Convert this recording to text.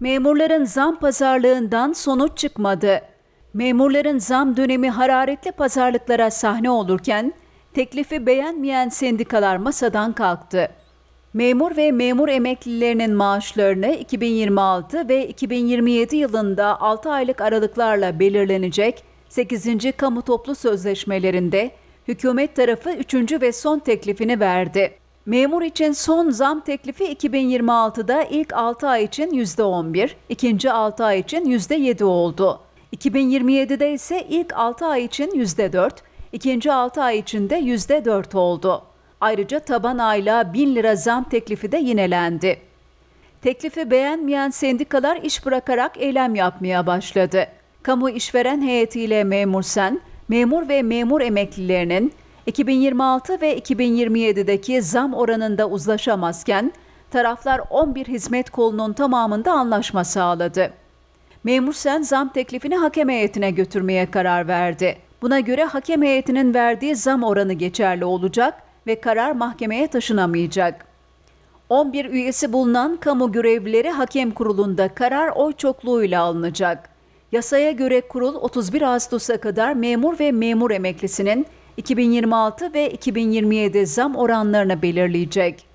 Memurların zam pazarlığından sonuç çıkmadı. Memurların zam dönemi hararetli pazarlıklara sahne olurken teklifi beğenmeyen sendikalar masadan kalktı. Memur ve memur emeklilerinin maaşlarını 2026 ve 2027 yılında 6 aylık aralıklarla belirlenecek 8. kamu toplu sözleşmelerinde hükümet tarafı 3. ve son teklifini verdi. Memur için son zam teklifi 2026'da ilk 6 ay için %11, ikinci 6 ay için %7 oldu. 2027'de ise ilk 6 ay için %4, ikinci 6 ay için de %4 oldu. Ayrıca taban aylığa 1000 lira zam teklifi de yinelendi. Teklifi beğenmeyen sendikalar iş bırakarak eylem yapmaya başladı. Kamu işveren heyetiyle Memur Sen, memur ve memur emeklilerinin 2026 ve 2027'deki zam oranında uzlaşamazken taraflar 11 hizmet kolunun tamamında anlaşma sağladı. Memur Sen zam teklifini hakem heyetine götürmeye karar verdi. Buna göre hakem heyetinin verdiği zam oranı geçerli olacak ve karar mahkemeye taşınamayacak. 11 üyesi bulunan kamu görevlileri hakem kurulunda karar oy çokluğuyla alınacak. Yasaya göre kurul 31 Ağustos'a kadar memur ve memur emeklisinin 2026 ve 2027 zam oranlarını belirleyecek.